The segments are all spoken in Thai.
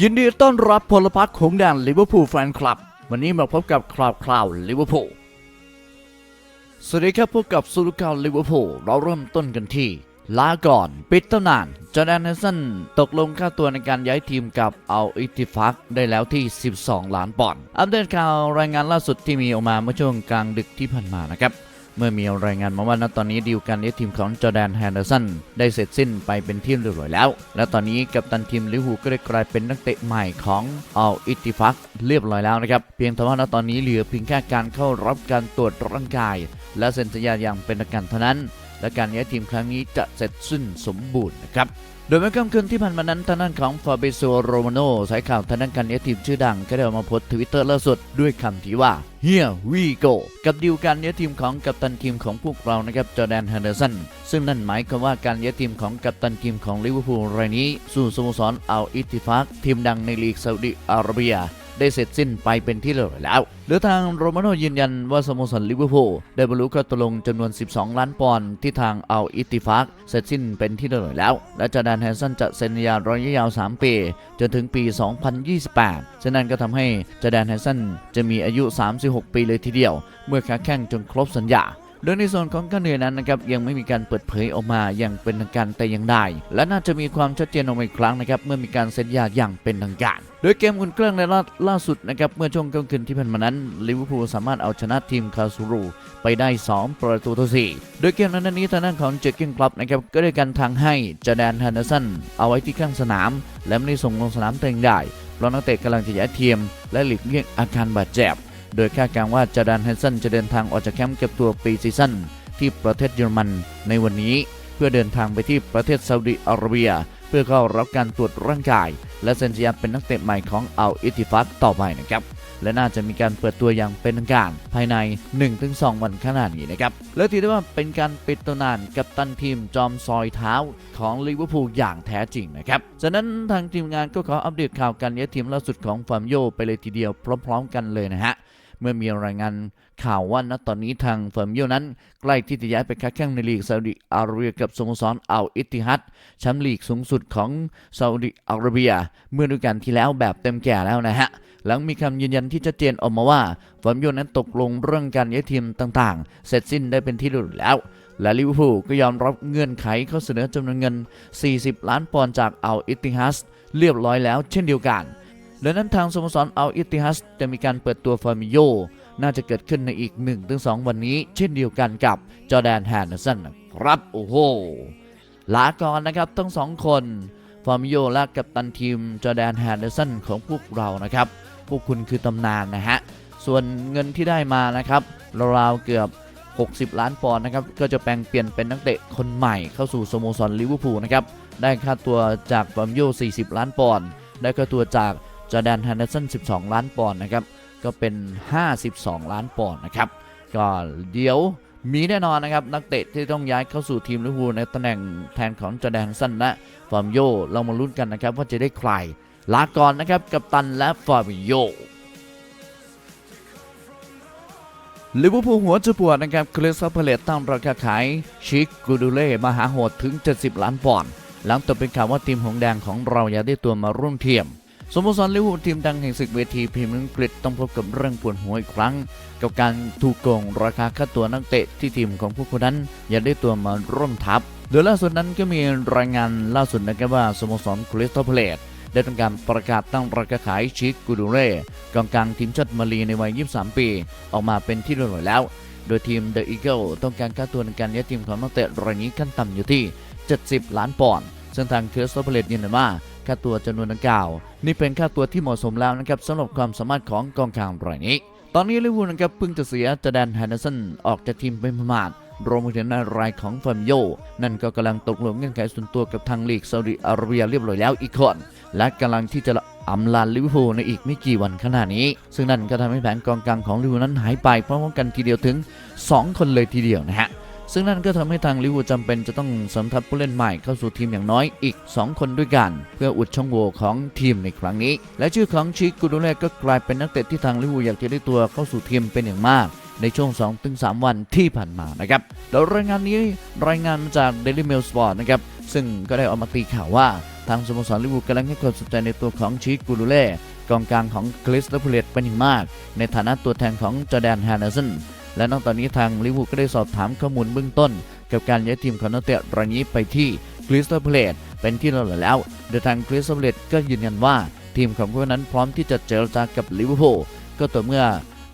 ยินดีต้อนรับพลพรรคของแดนลิเวอร์พูลแฟนคลับ วันนี้มาพบกับคราวคราวลิเวอร์พูลสวัสดีครับพบกับสุลกาลิเวอร์พูลเราเริ่มต้นกันที่ ลาก่อน ปิดตำนานจอร์แดนเนสันตกลงค่าตัวในการย้ายทีมกับเอัลอิติฟักได้แล้วที่ 12 ล้านปอนด์อัปเดตข่าวรายงานล่าสุดที่มีออกมาเมื่อช่วงกลางดึกที่ผ่านมานะครับ เมื่อมีรายงานมาว่าณตอนนี้ดีลการเลี้ยทีมของจอแดนแฮนเดอร์สันได้เสร็จสิ้นไปเป็นที่เรียบร้อยแล้ว และตอนนี้กัปตันทีมลิเวอร์พูลก็ได้กลายเป็นนักเตะใหม่ของอัลอิติฟักเรียบร้อยแล้วนะครับ เพียงแต่ว่าณตอนนี้เหลือเพียงแค่การเข้ารับการตรวจร่างกาย และเซ็นสัญญาอย่างเป็นทางการเท่านั้น และการย้ายทีมครั้งนี้จะเสร็จสิ้นสมบูรณ์นะครับโดยเมื่อค่ำคืนที่ผ่านมานั้นทางด้านของฟาเบโซโรมาโนสายข่าวทางด้านการเลี้ยงทีมชื่อดังก็ได้ออกมาโพสต์ทวิตเตอร์ล่าสุดด้วยคำที่ว่า Here we go กับดีลการเลี้ยงทีมของกัปตันทีมของพวกเรานะครับจอแดนแฮนเดอร์สันซึ่งนั่นหมายความว่าการเลี้ยงทีมของกัปตันทีมของลิเวอร์พูลรายนี้ สู่สโมสรอัลอิติฟักทีมดังในลีกซาอุดิอาระเบีย ได้เสร็จสิ้นไปเป็นที่เรียบร้อยแล้วหรือทางโรมาโนยืนยันว่าสโมสรลิเวอร์พูลได้บรรลุข้อตกลงจำนวน 12 ล้านปอนด์ที่ทางเอัลอิติฟักเสร็จสิ้นเป็นที่เรียบร้อยแล้ว และจอร์แดนแฮนสันจะเซ็นสัญญาระยะยาว 3 ปี จนถึงปี 2028 ฉะนั้นก็ทำให้จอร์แดนแฮนสันจะมีอายุ 36 ปีเลยทีเดียว เมื่อค้าแข่งจนครบสัญญา โดยในส่วนของการเหนื่อยนั้นนะครับยังไม่มีการเปิดเผยออกมาอย่างเป็นทางการแต่อย่างใดและน่าจะมีความชัดเจนออกมาอีกครั้งนะครับเมื่อมีการเซ็นญาอย่างเป็นทางการ โดยเกมอุ่นเครื่องในรอบล่าสุดนะครับเมื่อช่วงกลางคืนที่ผ่านมานั้นลิเวอร์พูลสามารถเอาชนะทีมคาซูรูไปได้ 2 ประตูต่อ4โดยเกมนั้นนี้ทางด้านของเจอร์เกินคลับนะครับก็ได้การทางให้จาแดนฮันเดอร์สันเอาไว้ที่ข้างสนาม และไม่ได้ส่งลงสนามแต่อย่างใดเพราะนักเตะกำลังจะย้ายทีมและหลีกเลี่ยงอาการบาดเจ็บ โดยคาดการณ์ว่าจาดานแฮนสันจะเดินทางออกจากแคมป์เก็บตัวปีซีซั่นที่ประเทศเยอรมันในวันนี้ เพื่อเดินทางไปที่ประเทศซาอุดิอาระเบีย เพื่อเข้ารับการตรวจร่างกาย และเซ็นสัญญาเป็นนักเตะใหม่ของอัลอิติฟักต่อไปนะครับและน่าจะมีการเปิดตัวอย่างเป็นทางการภายใน 1-2 วันข้างหน้านี้นะครับ และถือได้ว่าเป็นการปิดตำนานกับตันทีมจอมซอยเท้าของลิเวอร์พูลอย่างแท้จริงนะครับจากนั้นทางทีมงานก็ขออัปเดตข่าวการย้ายทีมล่าสุดของฟาร์มโยไปเลยทีเดียวพร้อม ๆ กันเลยนะฮะ เมื่อมีรายงานข่าวว่าณตอนนี้ทางเฟิร์มเยลนั้น ใกล้ที่จะย้ายไปค้าแข่งในลีกซาอุดิอาระเบียกับสโมสรอัลอิติฮัดแชมป์ลีกสูงสุดของซาอุดิอาระเบีย เมื่อดูกาลที่แล้วแบบเต็มแก่แล้วนะฮะหลังมีคำยืนยันที่ชัดเจนออกมาว่าเฟิร์มเยลนั้นตกลงเรื่องการย้ายทีมต่างๆ เสร็จสิ้นได้เป็นที่เรียบร้อยแล้ว และลิเวอร์พูลก็ยอมรับเงื่อนไขข้อเสนอจำนวนเงิน 40 ล้านปอนด์จากอัลอิตติฮัดเรียบร้อยแล้วเช่นเดียวกัน ดังนั้นทางสโมสรอัลอิติฮัสจะมีการเปิดตัวฟาร์มิโยน่าจะเกิดขึ้นในอีก 1-2 วันนี้ เช่นเดียวกันกับจอแดนแฮนเดอร์สันครับโอ้โหลาก่อนนะครับทั้งสองคนฟาร์มิโยและกัปตันทีมจอแดนแฮนเดอร์สันของพวกเรานะครับ พวกคุณคือตำนานนะฮะ ส่วนเงินที่ได้มานะครับราวๆเกือบ 60 ล้านปอนด์นะครับ ก็จะแปลงเปลี่ยนเป็นนักเตะคนใหม่เข้าสู่สโมสรลิเวอร์พูลนะครับ ได้ค่าตัวจากฟาร์มิโย 40 ล้านปอนด์ได้ค่าตัวจาก จอแดนแฮนเดอร์สัน 12 ล้านปอนด์นะครับ ก็เป็น 52 ล้านปอนด์นะครับ ก็เดี๋ยวมีแน่นอนนะครับ นักเตะที่ต้องย้ายเข้าสู่ทีมลิเวอร์พูลในตำแหน่งแทนของจอแดนแฮนเดสันและฟาร์มโยเรามาลุ้นกันนะครับ ว่าจะได้ใคร ลาก่อนนะครับกับตันและฟาร์มโยลิเวอร์พูลหัวจะปวดนะครับคริสซัพเพเลตตั้งราคาขายชิคกูดูเล่มาหาโหดถึง 70 ล้านปอนด์หลังตกเป็นข่าวว่าทีมหงแดงของเราอยากได้ตัวมาร่วมทียม สโมสรลิเวอร์พูลทีมดังแห่งศึกเวทีพรีเมียร์อังกฤษต้องพบกับเรื่องปวดหัวอีกครั้ง กับการถูกโกงราคาค่าตัวนักเตะที่ทีมของพวกคนนั้นยากได้ตัวมาร่วมทัพ โดยล่าสุดนั้นก็มีรายงานล่าสุดนะครับว่าสโมสรคริสตัลเพลตได้ทำการประกาศตั้งราคาขายชิคกูดูเร่กองกลางทีมชาติมาลีในวัย 23 ปี ออกมาเป็นที่เรียบร้อยแล้ว โดยทีม The Eagle ต้องการค่าตัวในการย้ายทีมของนักเตะรายนี้ขั้นต่ำอยู่ที่ 70 ล้านปอนด์ซึ่งทางคริสตัลเพลตยืนยันว่า ค่าตัวจำนวนดังกล่าว นี่เป็นค่าตัวที่เหมาะสมแล้วนะครับสำหรับความสามารถของกองกลางรายนี้ ตอนนี้ลิเวอร์พูลนะครับเพิ่งจะเสียจาแดนแฮนเดอร์สันออกจากทีมเป็นประมาทรวมไปถึงในรายของฟามโย นั่นก็กำลังตกลงเงื่อนไขส่วนตัวกับทางลีกซาอุดิอาระเบียเรียบร้อยแล้วอีกคนและกำลังที่จะอำลาลิเวอร์พูลในอีกไม่กี่วันข้างหน้านี้ ซึ่งนั่นก็ทำให้แผนกองกลางของลิเวอร์พูลนั้นหายไปพร้อมกันทีเดียวถึง 2 คนเลยทีเดียวนะฮะ ซึ่งนั่นก็ทำให้ทางลิเวอร์พูลจำเป็นจะต้องสมทัพผู้เล่นใหม่เข้าสู่ทีมอย่างน้อยอีก 2 คนด้วยกัน เพื่ออุดช่องโหว่ของทีมในครั้งนี้ และชื่อของชิคกูดูเล่ก็กลายเป็นนักเตะที่ทางลิเวอร์พูลอยากจะได้ตัวเข้าสู่ทีมเป็นอย่างมากในช่วง 2-3 วันที่ผ่านมานะครับโดยรายงานนี้รายงานมาจาก Daily Mail Sport นะครับ ซึ่งก็ได้ออกมาตีข่าวว่า ทางสโมสรลิเวอร์พูลกำลังให้ความสนใจในตัวของชิคกูรูเล่กองกลางของคริสตัลเพเลตเป็นอย่างมาก ในฐานะตัวแทนของจอแดนแฮนเดอร์สัน และนอกจากนี้ทางลิเวอร์พูลก็ได้สอบถามข้อมูลเบื้องต้น กับการย้ายทีมของนักเตะรายนี้ไปที่คริสตัลเพลตเป็นที่เรียบร้อยแล้ว โดยทางคริสตัลเพลตก็ยืนยันว่า ทีมของพวกนั้นพร้อมที่จะเจรจากับลิเวอร์พูลก็ต่อเมื่อ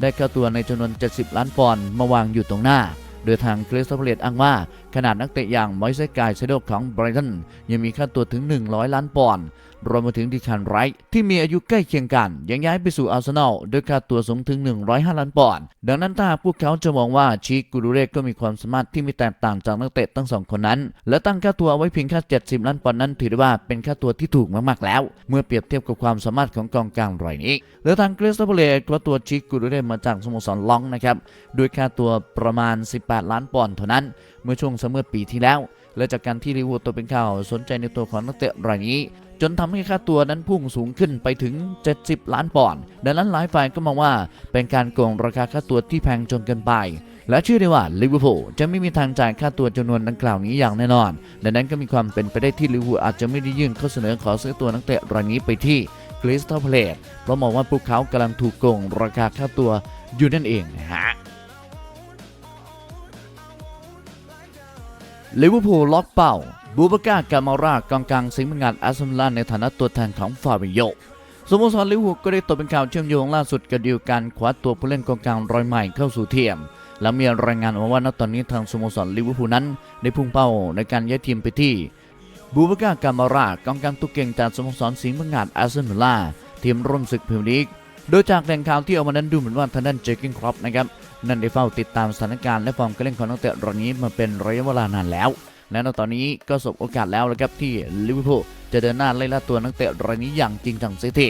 ได้ค่าตัวในจำนวน 70 ล้านปอนด์มาวางอยู่ตรงหน้า โดยทางคริสตัลเพลตอ้างว่า ขนาดนักเตะอย่างมอยเซกายเซโดของไบรตันยังมีค่าตัวถึง 100 ล้านปอนด์รวมมาถึงดิคันไรท์ที่มีอายุใกล้เคียงกัน ยังย้ายไปสู่อาร์เซนอลด้วยค่าตัวสูงถึง 105 ล้านปอนด์ดังนั้นถ้าพวกเขาจะมองว่าชิกูรูเรกก็มีความสามารถที่ไม่แตกต่างจากนักเตะทั้งสองคนนั้น และตั้งค่าตัวเอาไว้เพียงแค่ 70 ล้านปอนด์นั้นถือได้ว่าเป็นค่าตัวที่ถูกมากๆแล้ว เมื่อเปรียบเทียบกับความสามารถของกองกลางรายนี้และทางคริสตัลเพลตก็ตัวชิกูรูเรกมาจากสโมสรลองนะครับด้วยค่าตัวประมาณ 18 ล้านปอนด์เท่านั้น เมื่อช่วงซัมเมอร์ปีที่แล้ว และจากการที่ลิเวอร์พูลตัวเป็นข่าวสนใจในตัวของนักเตะรายนี้ จนทำให้ค่าตัวนั้นพุ่งสูงขึ้นไปถึง 70 ล้านปอนด์ดังนั้นหลายฝ่ายก็มองว่าเป็นการโกงราคาค่าตัวที่แพงจนเกินไปและเชื่อได้ว่าลิเวอร์พูลจะไม่มีทางจ่ายค่าตัวจำนวนดังกล่าวนี้อย่างแน่นอน ดังนั้นก็มีความเป็นไปได้ที่ลิเวอร์พูลอาจจะไม่ได้ยื่นข้อเสนอขอซื้อตัวนักเตะรายนี้ไปที่คริสตัลเพลตเพราะมองว่าพวกเขากำลังถูกโกงราคาค่าตัวอยู่นั่นเองนะฮะ ลิเวอร์พูลล็อกเป้าบูบากากามาร่ากองกลางสิงห์งานอาร์เซนอลในฐานะตัวแทนของฟาบิโยสโมสรลิเวอร์พูลก็ได้ตกเป็นข่าวเชื่อมโยงล่าสุดกับดีลการคว้าตัวผู้เล่นกองกลางรอยใหม่เข้าสู่ทีมและมีรายงานมาว่าณตอนนี้ทางสโมสรลิเวอร์พูลนั้น ได้พุ่งเป้าในการย้ายทีมไปที่บูบากากามาร่ากองกลางตัวเก่งจากสโมสรสิงห์งานอาร์เซนอลทีมร่วมศึกพรีเมียร์ลีกโดยจากแหล่งข่าวที่ออกมานั้นดูเหมือนว่าทางด้านเจคกินครอปนะครับ นั่นได้เฝ้าติดตามสถานการณ์และฟอร์มการเล่นของนักเตะรายนี้มาเป็นระยะเวลานานแล้ว และตอนนี้ก็สบโอกาสแล้วนะครับที่ลิเวอร์พูลจะเดินหน้าไล่ล่าตัวนักเตะรายนี้อย่างจริงจังเสียที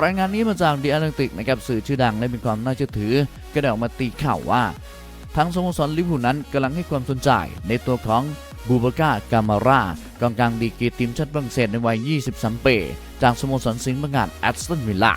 รายงานนี้มาจากดีอาร์ติกนะครับสื่อชื่อดังและมีความน่าเชื่อถือ ก็ได้ออกมาตีข่าวว่าทางสโมสรลิเวอร์พูลนั้นกำลังให้ความสนใจในตัวของบูบาก้ากามาร่ากองกลางดีกีทีมชาติฝรั่งเศสในวัย 23 ปี จากสโมสรสิงห์บังงานแอตสตันวิลล่า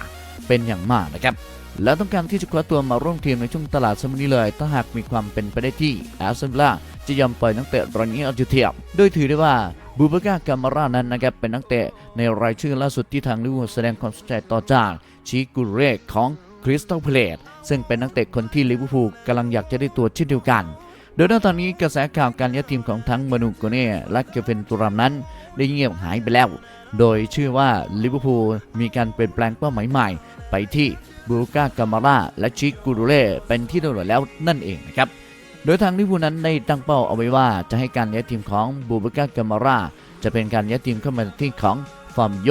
เป็นอย่างมากนะครับ และต้องการที่จะคว้าตัวมาร่วมทีมในช่วงตลาดสมนี้เลย ถ้าหากมีความเป็นไปได้ที่แอสตันวิลล่าจะยอมปล่อยนักเตะรายนี้ออกจากทีมโดยถือได้ว่าบูเบากากามาร่านั้นนะครับเป็นนักเตะในรายชื่อล่าสุดที่ทางลิเวอร์พูลแสดงความสนใจต่อจากชิกุเรกของคริสตัลเพลตซึ่งเป็นนักเตะคนที่ลิเวอร์พูลกำลังอยากจะได้ตัวเช่นเดียวกัน โดยณตอนนี้กระแสข่าวการย้ายทีมของทั้งมานูโกเน่และเกเฟนตุรามนั้น ได้เงียบหายไปแล้ว โดยชื่อว่าลิเวอร์พูลมีการเปลี่ยนแปลงเป้าหมายใหม่ ไปที่ บูกากามาร่าและชิกูรูเล่เป็นที่เรียบร้อยแล้วนั่นเองนะครับ โดยทางลิเวอร์พูลนั้นได้ตั้งเป้าเอาไว้ว่าจะให้การย้ายทีมของบูบกากามาร่าจะเป็นการย้ายทีมเข้ามาที่ของฟาร์มโย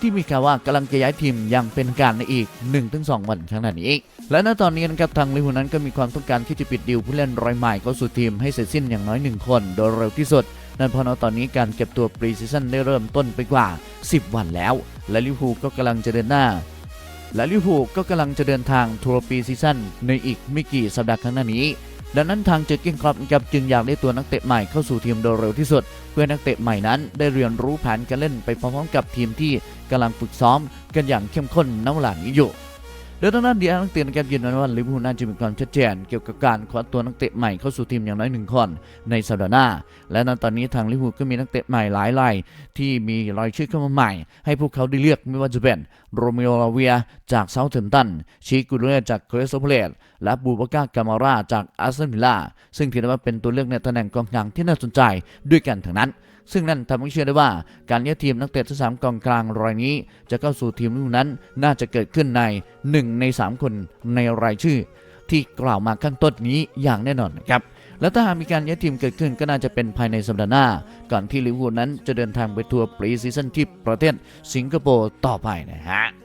ที่มีข่าวว่ากำลังจะย้ายทีมอย่างเป็นการในอีก 1-2 วันข้างหน้านี้ และณตอนนี้นะครับทางลิเวอร์พูลนั้นก็มีความต้องการที่จะปิดดีลผู้เล่นรายใหม่เข้าสู่ทีมให้เสร็จสิ้นอย่างน้อย 1 คน โดยเร็วที่สุด นั่นเพราะณตอนนี้การเก็บตัวปรีซีซั่นได้เริ่มต้นไปกว่า 10 วันแล้ว และลิเวอร์พูลก็กำลังจะเดินหน้า และลิเวอร์พูลก็กำลังจะเดินทางทัวร์ปีซีซั่นในอีกไม่กี่สัปดาห์ข้างหน้านี้ ดังนั้นทางเจอร์เก้งครอปกับจึงอยากได้ตัวนักเตะใหม่เข้าสู่ทีมโดยเร็วที่สุด เพื่อนักเตะใหม่นั้นได้เรียนรู้แผนการเล่นไปพร้อมๆกับทีมที่กำลังฝึกซ้อมกันอย่างเข้มข้นน้ำหลานี้อยู่ โดยทางด้านดีอาร์นักเตะนะครับยืนยันว่าลิเวอร์พูลน่าจะมีความชัดเจน เกี่ยวกับการคว้าตัวนักเตะใหม่เข้าสู่ทีมอย่างน้อยหนึ่งคนในสัปดาห์หน้า และณตอนนี้ทางลิเวอร์พูลก็มีนักเตะใหม่หลายรายที่มีรายชื่อเข้ามาใหม่ ให้พวกเขาได้เลือกไม่ว่าจะเป็นโรเมโอลาเวียจากเซาท์แฮมตันชิกุเรจากคริสโตเพลตและบูบากากามาร่าจากอาร์เซนวิลล่าซึ่งถือได้ว่าเป็นตัวเลือกในตำแหน่งกองกลางที่น่าสนใจด้วยกันทั้งนั้น ซึ่งนั่นทำให้เชื่อได้ว่าการย้ายทีมนักเตะทั้งสามกองกลางรายนี้ จะเข้าสู่ทีมลูกนั้นน่าจะเกิดขึ้นใน 1 ใน 3 คนในรายชื่อ ที่กล่าวมาข้างต้นนี้อย่างแน่นอนนะครับและถ้าหากมีการย้ายทีมเกิดขึ้นก็น่าจะเป็นภายในสัปดาห์หน้า ก่อนที่ลิเวอร์พูลนั้นจะเดินทางไปทัวร์ปรีซีซั่นที่ประเทศสิงคโปร์ต่อไปนะฮะ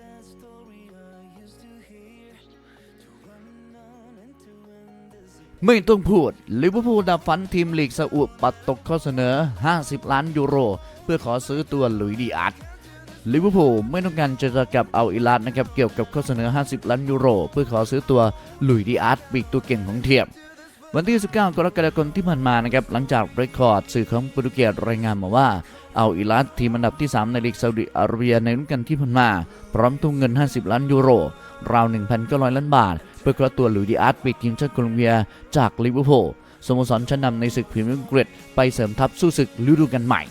ไม่ต้องพูดลิเวอร์พูลดับฝันทีมลีกซาอุปัดตกข้อเสนอ 50 ล้านยูโร เพื่อขอซื้อตัวหลุยดีอาร์ตลิเวอร์พูลไม่ต้องการเจะกับเอาอิลาดนะครับเกี่ยวกับข้อเสนอ 50 ล้านยูโร เพื่อขอซื้อตัวหลุยดีอาร์ตปีกตัวเก่งของเทียม วันที่ 19 กรกฎาคมที่ผ่านมานะครับหลังจากเรคคอร์ดสื่อของโปรตุเกสรายงานมาว่าเอาอิลัดทีมอันดับที่ 3 ในลีกซาอุดิอาระเบียในรุ่นกันที่ผ่านมา พร้อมทุ่มเงิน 50 ล้านยูโรราว 1,900 ล้านบาท พื่อคว้าตัวหลุยดิอาร์ตปีกทีมชาติโคลอมเบียจากลิเวอร์พูลสโมสรชั้นนำในศึกพรีเมียร์ลีกอังกฤษไปเสริมทัพสู้ศึกฤดูกาลใหม่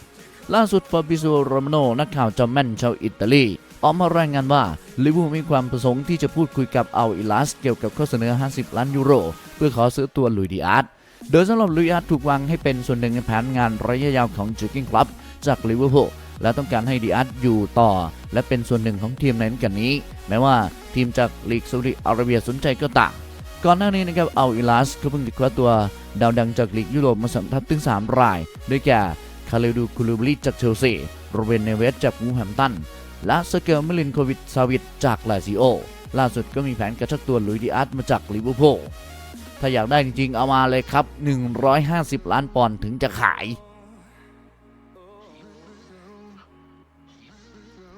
ล่าสุดฟาบิโซโรมาโนนักข่าวจอมแม่นชาวอิตาลีออกมารายงานว่าลิเวอร์พูลมีความประสงค์ที่จะพูดคุยกับอัลอิลัสเกี่ยวกับข้อเสนอ 50 ล้านยูโร เพื่อขอซื้อตัวลุยดิอาร์ตโดยสำหรับลุยดิอาร์ตถูกวางให้เป็นส่วนหนึ่งในแผนงานระยะยาวของจูกิงคลับจากลิเวอร์พูล และต้องการให้ดิอาร์ตอยู่ต่อ และเป็นส่วนหนึ่งของทีมในนั้นกันนี้ แม้ว่าทีมจากลีกซาอุดิอาระเบียสนใจก็ตามก่อนหน้านี้นะครับเอัลอิลัสก็เพิ่งติดคว้าตัวดาวดังจากลีกยุโรปมาสัมทับถึง 3 ราย ด้วยแก่คาเลดูคูลูบลีจากเชลซีโรเบนเนเวสจากวูแฮมตัน และสเกลมิลินโควิดซาวิตจากลาซิโอ ล่าสุดก็มีแผนกระชักตัวลุยดิอาร์ตมาจากลิเวอร์พูลถ้าอยากได้จริงๆ เอามาเลยครับ 150 ล้านปอนด์ถึงจะขาย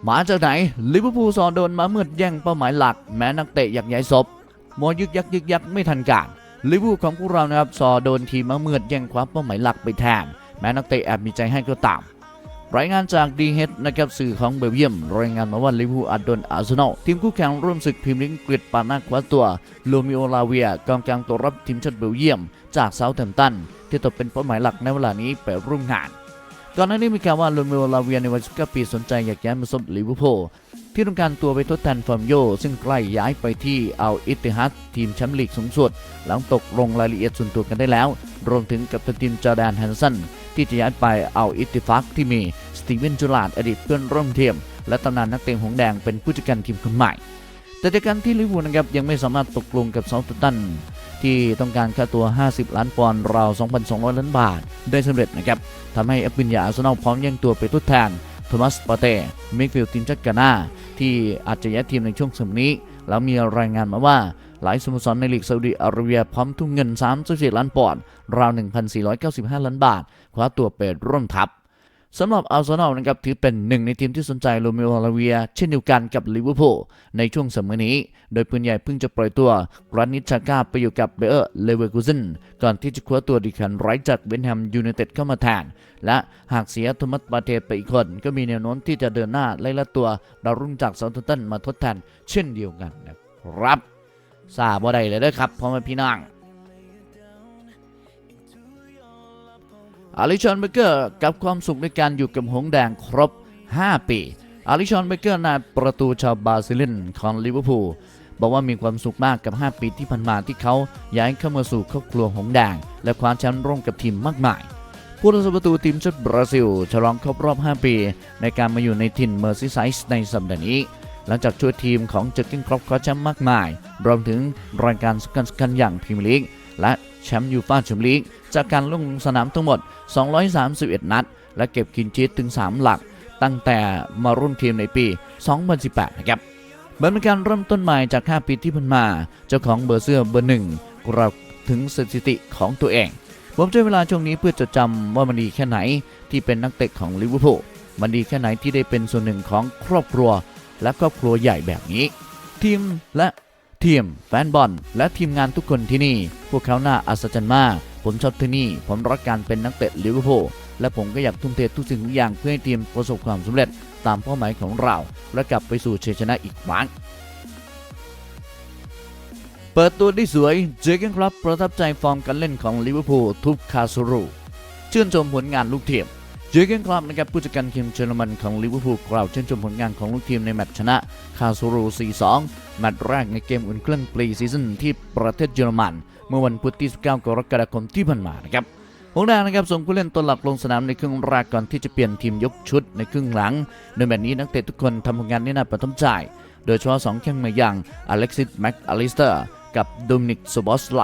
มาจากไหนลิเวอร์พูลซอโดนมาเมื่อแย่งเป้าหมายหลัก แม้นักเตะอยากย้ายศพมัวยึกยักยึกยักไม่ทันการลิเวอร์พูลของพวกเรานะครับซอโดนทีมมาเมื่อแย่งคว้าเป้าหมายหลักไปแทน แม้นักเตะแอบมีใจให้ก็ตามรายงานจากดีเฮดนะครับสื่อของเบลเยียม รายงานมาว่าลิเวอร์พูลอาจโดนอาร์เซนอลทีมคู่แข่งร่วมศึกพรีเมียร์ลีกอังกฤษปานาคว้าตัวโลมิโอลาเวียกองกลางตัวรับทีมชาติเบลเยียม จากเซาท์แฮมป์ตันที่ตกเป็นเป้าหมายหลักในเวลานี้ไปร่วมงาน ก่อนหน้านี้มีข่าวว่าโลมิโอลาเวียในวัย19ปีสนใจอยากย้ายมาซบลิเวอร์พูลที่ต้องการตัวไปทดแทนฟอร์มโย ซึ่งใกล้ย้ายไปที่อัลอิติฮัดทีมแชมป์ลีกสูงสุด หลังตกลงรายละเอียดส่วนตัวกันได้แล้ว รวมถึงกับตันทีมจอร์แดนแฮนสันที่จะย้ายไปอัลอิติฟักที่มีสตีเวนจูลาดอดีตเพื่อนร่วมทีมและตำนานนักเตะหงแดงเป็นผู้จัดการทีมคนใหม่ แต่จากการที่ลิเวอร์พูลนะครับยังไม่สามารถตกลงกับเซาท์ตัน ที่ต้องการค่าตัว 50 ล้านปอนด์ราว 2,200 ล้านบาท ได้สำเร็จนะครับทำให้แอปปินยาอาร์เซนอลพร้อมแย่งตัวไปทดแทนโทมัสปาเต้มิดฟิลด์ทีมชาติกานาที่อาจจะย้ายทีมในช่วงสมนี้ แล้วมีรายงานมาว่าหลายสโมสรในลีกซาอุดิอาระเบียพร้อมทุ่มเงิน 34 ล้านปอนด์ราว 1,495 ล้านบาท คว้าตัวไปร่วมทัพ สำหรับอาร์เซนอลนะครับถือเป็นหนึ่งในทีมที่สนใจโรเมโอลาเวีย เช่นเดียวกันกับลิเวอร์พูลในช่วงเสมอนี้ โดยปืนใหญ่เพิ่งจะปล่อยตัวกรานิชชาก้าไปอยู่กับเบเออร์เลเวอร์กูเซนก่อนที่จะคว้าตัวดิคันไรจากเวนแฮมยูไนเต็ดเข้ามาแทนและหากเสียโทมัสปาเทไปอีกคน ก็มีแนวโน้มที่จะเดินหน้าไล่ล่าตัวดาวรุ่งจากเซาท์ตันมาทดแทนเช่นเดียวกันนะครับทราบว่าได้เลยเด้อครับพ่อแม่พี่น้อง อาริชอนเบเกอร์กับความสุขในการอยู่กับหงแดงครบ 5 ปีอาริชอนเบเกอร์นายประตูชาวบราซิลินของลิเวอร์พูลบอกว่ามีความสุขมากกับ 5 ปีที่ผ่านมาที่เขาย้ายเข้ามาสู่ครอบครัวหงแดง และคว้าแชมป์ร่วมกับทีมมากมายผู้รักษาประตูทีมชาติบราซิล ฉลองครบรอบ 5 ปี ในการมาอยู่ในถิ่นเมอร์ซีไซส์ในสัปดาห์นี้ หลังจากช่วยทีมของเจอร์เกนครอปคว้าแชมป์มากมาย รวมถึงรายการสำคัญๆอย่างพรีเมียร์ลีกและแชมป์ยูฟ่าแชมเปี้ยนลีก จากการลงสนามทั้งหมด 231 นัด และเก็บกินชีตถึง 3 หลัก ตั้งแต่มาร่วมทีมในปี 2018 นะครับเหมือนเป็นการเริ่มต้นใหม่จาก 5 ปีที่ผ่านมา เจ้าของเบอร์เสื้อเบอร์หนึ่งกล่าถึงสถิติของตัวเอง ผมใช้เวลาช่วงนี้เพื่อจดจำว่ามันดีแค่ไหนที่เป็นนักเตะของลิเวอร์พูลมันดีแค่ไหนที่ได้เป็นส่วนหนึ่งของครอบครัว และครอบครัวใหญ่แบบนี้ ทีมและทีมแฟนบอล และทีมงานทุกคนที่นี่ พวกเขาน่าอัศจรรย์มาก ผมชอบที่นี่ ผมรักการเป็นนักเตะลิเวอร์พูลและผมก็อยากทุ่มเททุกสิ่งทุกอย่างเพื่อให้ทีมประสบความสำเร็จตามเป้าหมายของเรา และกลับไปสู่ชัยชนะอีกครั้งเปิดตัวได้สวย เจอร์เกนครับประทับใจฟอร์มการเล่นของลิเวอร์พูลทุบคาซูรูชื่นชมผลงานลูกทีมเจอร์เกนคลับนะครับผู้จัดการทีมเยอรมันของลิเวอร์พูลกล่าวชื่นชมผลงานของลูกทีมในแมตช์ชนะคาซูรู 4-2 แมตช์แรกในเกมอุ่นเครื่องปรีซีซั่นที่ประเทศเยอรมัน เมื่อวันพุธที่ 19 กรกฎาคมที่ผ่านมานะครับหงแดงนะครับส่งผู้เล่นตัวหลักลงสนามในครึ่งแรกก่อนที่จะเปลี่ยนทีมยกชุดในครึ่งหลังโดยแมตช์นี้นักเตะทุกคนทำผลงานได้น่าประทับใจ โดยเฉพาะสองแข้งม่อย่างอเล็กซิสแม็กอลิสเตอร์กับโดมินิกโซบอสไล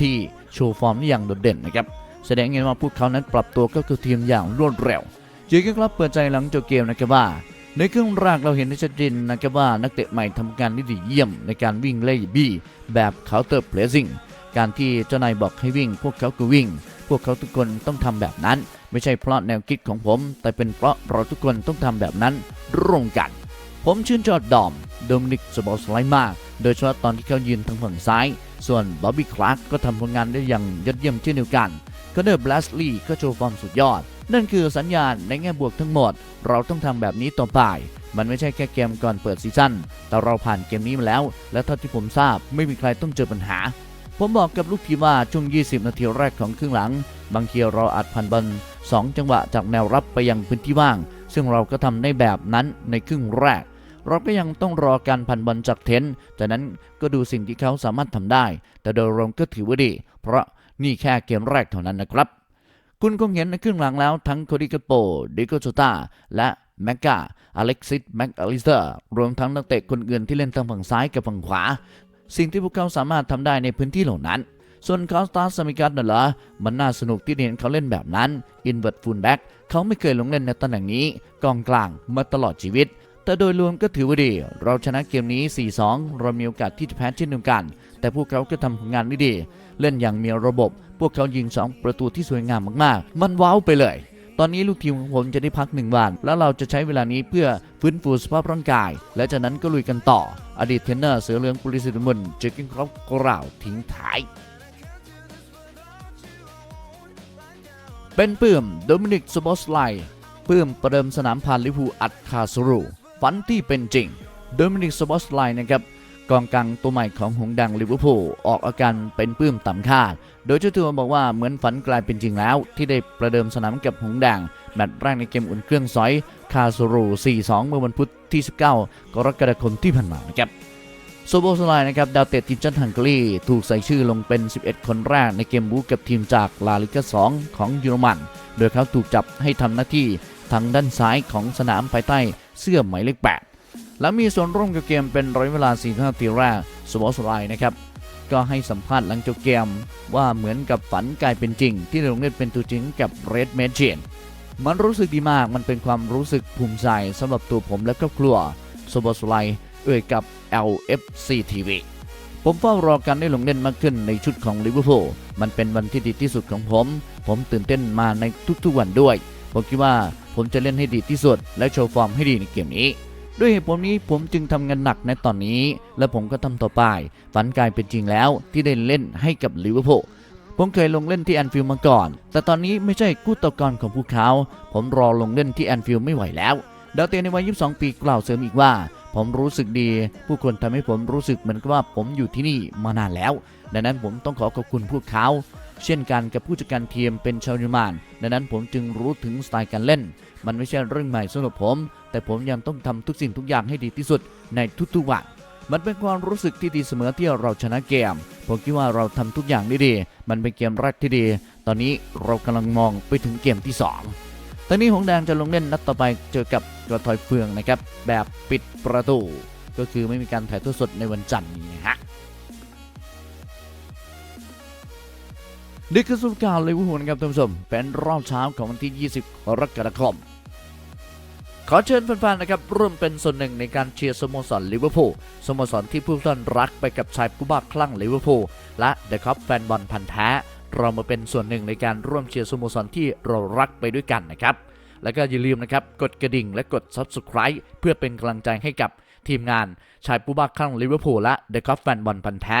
ที่โชว์ฟอร์มได้อย่างโดดเด่นนะครับแสดงเห็นว่าพวกเขานั้นปรับตัวก็คือทีมอย่างรวดเร็วเจอร์เกนคลับเปิดใจหลังจบเกมนะครับว่า ในครึ่งแรกเราเห็นได้ชัดเจนนะครับว่านักเตะใหม่ทำการได้ดีเยี่ยมในการวิ่งไล่บี้แบบเคาน์เตอร์เพลซิ่ง การที่เจ้านายบอกให้วิ่ง พวกเขาก็วิ่ง พวกเขาทุกคนต้องทำแบบนั้น ไม่ใช่เพราะแนวคิดของผม แต่เป็นเพราะเราทุกคนต้องทำแบบนั้นร่วมกัน ผมชื่นชอบดอมโดมินิกสบอสไลมาก โดยเฉพาะตอนที่เขายืนทางฝั่งซ้าย ส่วนบ๊อบบี้คลาร์กก็ทำผลงานได้อย่างยอดเยี่ยมเช่นเดียวกันคอนเนอร์บลัสลีย์ก็โชว์ฟอร์มสุดยอด นั่นคือสัญญาณในแง่บวกทั้งหมด เราต้องทำแบบนี้ต่อไป มันไม่ใช่แค่เกมก่อนเปิดซีซั่น แต่เราผ่านเกมนี้มาแล้ว และเท่าที่ผมทราบไม่มีใครต้องเจอปัญหา ผมบอกกับลูกทีมว่าช่วง 20 นาทีแรกของครึ่งหลัง บางทีเราอัดพันบอล2 จังหวะจากแนวรับไปยังพื้นที่ว่าง ซึ่งเราก็ทำได้แบบนั้นในครึ่งแรก เราก็ยังต้องรอการพันบอลจากเทนต์จากนั้นก็ดูสิ่งที่เขาสามารถทำได้ แต่โดยรวมก็ถือว่าดี เพราะนี่แค่เกมแรกเท่านั้นนะครับ คุณคงเห็นในครึ่งหลังแล้วทั้งโคดิกาโปดิโกโจตาและแมกกาอเล็กซิสแม็กอลิสเตอร์ รวมทั้งนักเตะคนอื่นที่เล่นทางฝั่งซ้ายกับฝั่งขวา สิ่งที่พวกเขาสามารถทำได้ในพื้นที่เหล่านั้น ส่วนคอสตาสมิกัสน่ะเหรอมันน่าสนุกที่เห็นเขาเล่นแบบนั้นอินเว r ร์ f ฟูลแบ็กเขาไม่เคยลงเล่นในตำแหน่งนี้ กองกลางมาตลอดชีวิต แต่โดยรวมก็ถือว่าดี เราชนะเกมนี้ 4-2 เรามีโอกาสที่จะแพ้เช่นเดียวกัน แต่พวกเขาก็ทำผลงานได้ดี เล่นอย่างมีระบบ พวกเขายิง 2 ประตูที่สวยงามมากๆ มันว้าวไปเลย ตอนนี้ลูกทีมของผมจะได้พักหนึ่งวัน แล้วเราจะใช้เวลานี้เพื่อฟื้นฟูสภาพร่างกาย และจากนั้นก็ลุยกันต่อ อดีตเทรนเนอร์เสือเหลืองปุริสิทธิ์มุนเจอกินครอบกล่าวทิ้งท้ายเป็นปื้มโดมินิกสบอสไลปื้มประเดิมสนามพานลิเวอร์พูอัดคาสรูฝันที่เป็นจริงโดมินิกสบอสไลนะครับกองกลางตัวใหม่ของหงดังลิเวอร์พูลออกอาการเป็นปื้มต่ำคาด โดยเจ้าตัวบอกว่าเหมือนฝันกลายเป็นจริงแล้ว ที่ได้ประเดิมสนามกับหงส์แดงแมตช์แรกในเกมอุ่นเครื่องซอยคาสรู 4-2 เมื่อวันพุธที่ 19 กรกฎาคมที่ผ่านมานะครับโซโบสไลนะครับดาวเตะทีมชาติฮังการีถูกใส่ชื่อลงเป็น 11 คนแรกในเกมบู๊กับทีมจากลาลิกา2ของเยอรมัน โดยเขาถูกจับให้ทำหน้าที่ทางด้านซ้ายของสนามภายใต้เสื้อหมายเลข 8 และมีส่วนร่วมกับเกมเป็นร้อยเวลา4นาทีแรกโซโบสไลนะครับ ก็ให้สัมภาษณ์หลังจบเกม ว่าเหมือนกับฝันกลายเป็นจริง ที่ได้ลงเล่นเป็นตัวจริงกับเรดเมเจนมันรู้สึกดีมากมันเป็นความรู้สึกภูมิใจสำหรับตัวผมและครอบครัวโซโบสไลเอ่ยกับ LFC TV ผมเฝ้ารอการได้ลงเล่นมากขึ้นในชุดของลิเวอร์พูลมันเป็นวันที่ดีที่สุดของผม ผมตื่นเต้นมาในทุกๆวันด้วย ผมคิดว่าผมจะเล่นให้ดีที่สุด และโชว์ฟอร์มให้ดีในเกมนี้ ด้วยเหตุผลนี้ผมจึงทำงานหนักในตอนนี้ และผมก็ทำต่อไปฝันกลายเป็นจริงแล้วที่ได้เล่นให้กับลิเวอร์พูลผมเคยลงเล่นที่แอนฟิลด์มาก่อน แต่ตอนนี้ไม่ใช่กู้ตะกรของพวกเขา ผมรอลงเล่นที่แอนฟิลด์ไม่ไหวแล้วดาวเตยในวัย 22 ปีกล่าวเสริมอีกว่า ผมรู้สึกดี ผู้คนทำให้ผมรู้สึกเหมือนกับว่าผมอยู่ที่นี่มานานแล้ว ดังนั้นผมต้องขอขอบคุณพวกเขา เช่นกันกับผู้จัดการทีมเป็นชาวเยอรมันดังนั้นผมจึงรู้ถึงสไตล์การเล่น มันไม่ใช่เรื่องใหม่สำหรับผม แต่ผมยังต้องทำทุกสิ่งทุกอย่างให้ดีที่สุดในทุกๆวันมันเป็นความรู้สึกที่ดีเสมอที่เราชนะเกม ผมคิดว่าเราทำทุกอย่างได้ดี มันเป็นเกมแรกที่ดี ตอนนี้เรากำลังมองไปถึงเกมที่ 2 ตอนนี้หงแดงจะลงเล่นนัดต่อไปเจอกับกระทอยเฟืองนะครับ แบบปิดประตู ก็คือไม่มีการถ่ายทอดสดในวันจันทร์นี้นะฮะ นี่คือสุดการเลยวุ้นครับท่านผู้ชม เป็นรอบเช้าของวันที่ 20กรกฎาคม ขอเชิญแฟนๆนะครับร่วมเป็นส่วนหนึ่งในการเชียร์สโมสรลิเวอร์พูลสโมสรที่ผู้ท่านรักไปกับชายผู้บ้าคลั่งลิเวอร์พูลและเดอะคัพแฟนบอลพันธ์แท้ เรามาเป็นส่วนหนึ่งในการร่วมเชียร์สโมสรที่เรารักไปด้วยกันนะครับแล้วก็อย่าลืมนะครับกดกระดิ่งและกด Subscribe เพื่อเป็นกำลังใจให้กับทีมงานชายผู้บ้าคลั่งลิเวอร์พูลและเดอะคัพแฟนบอลพันธ์แท้